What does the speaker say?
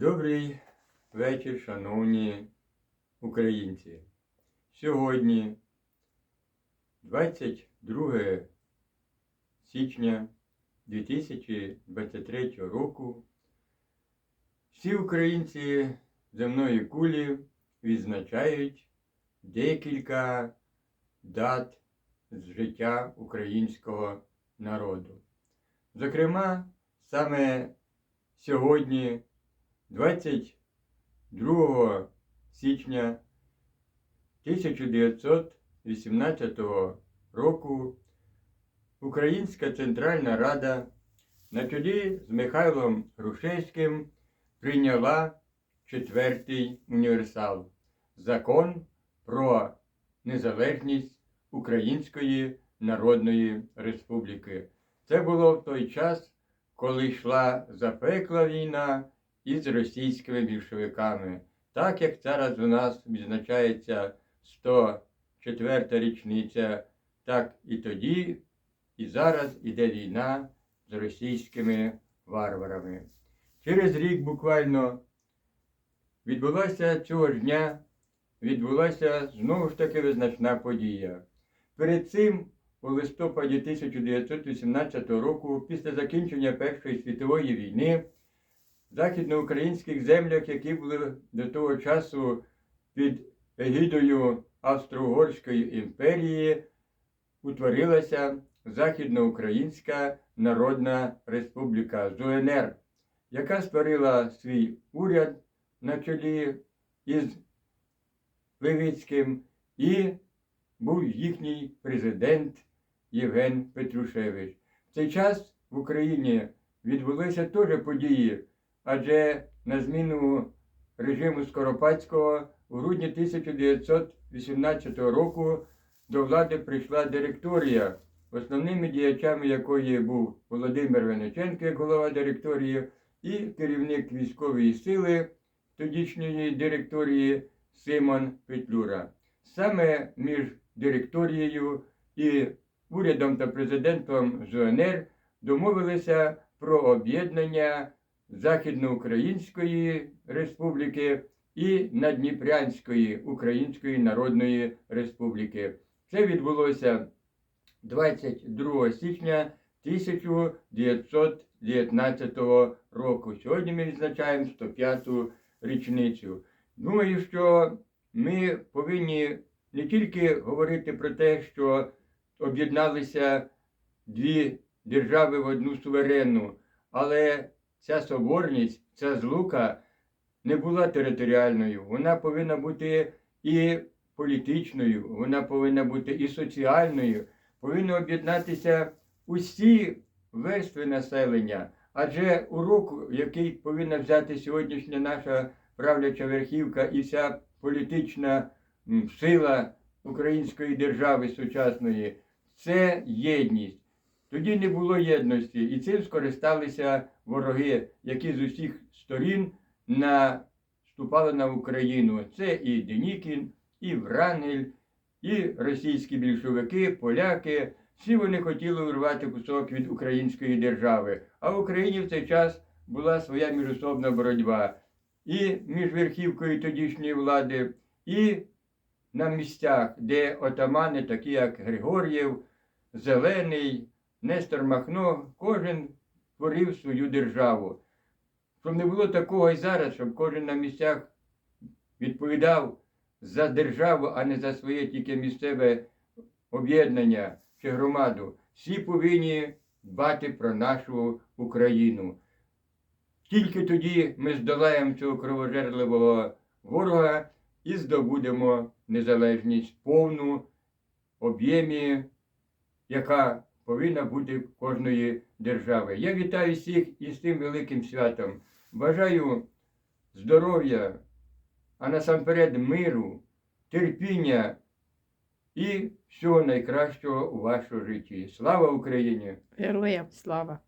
Добрий вечір, шановні українці. Сьогодні, 22 січня 2023 року, всі українці земної кулі відзначають декілька дат з життя українського народу. Зокрема, саме сьогодні 22 січня 1918 року Українська Центральна Рада на чолі з Михайлом Грушевським прийняла четвертий універсал закон про незалежність Української Народної Республіки. Це було в той час, коли йшла запекла війна із російськими більшовиками. Так як зараз у нас відзначається 104 річниця, так і тоді, і зараз іде війна з російськими варварами. Через рік буквально відбулася цього ж дня, відбулася знову ж таки визначна подія. Перед цим у листопаді 1918 року, після закінчення Першої світової війни, західноукраїнських землях, які були до того часу під егідою Австро-Угорської імперії, утворилася Західноукраїнська Народна Республіка ЗУНР, яка створила свій уряд на чолі із Левицьким і був їхній президент Євген Петрушевич. В цей час в Україні відбулися теж події, адже на зміну режиму Скоропадського у грудні 1918 року до влади прийшла директорія, основними діячами якої був Володимир Вениченко, як голова директорії, і керівник військової сили тодішньої директорії Симон Петлюра. Саме між директорією і урядом та президентом ЗУНР домовилися про об'єднання Західноукраїнської Республіки і Надніпрянської Української Народної Республіки. Це відбулося 22 січня 1919 року. Сьогодні ми відзначаємо 105-ту річницю. Думаю, що ми повинні не тільки говорити про те, що об'єдналися дві держави в одну суверенну, але ця соборність, ця злука не була територіальною. Вона повинна бути і політичною, вона повинна бути і соціальною, повинні об'єднатися усі верстви населення. Адже урок, який повинна взяти сьогоднішня наша правляча верхівка і вся політична сила української держави сучасної, це єдність. Тоді не було єдності, і цим скористалися вороги, які з усіх сторін наступали на Україну. Це і Денікін, і Врангель, і російські більшовики, поляки. Всі вони хотіли урвати кусок від української держави. А в Україні в цей час була своя міжособна боротьба і між верхівкою тодішньої влади, і на місцях, де отамани, такі як Григор'єв, Зелений, Нестор Махно, кожен творив свою державу. Щоб не було такого і зараз, щоб кожен на місцях відповідав за державу, а не за своє тільки місцеве об'єднання чи громаду. Всі повинні дбати про нашу Україну. Тільки тоді ми здолаємо цього кровожерливого ворога і здобудемо незалежність повну об'ємі, яка повинна бути кожної держави. Я вітаю всіх із тим великим святом. Бажаю здоров'я, а насамперед миру, терпіння і всього найкращого у вашому житті. Слава Україні! Героям слава!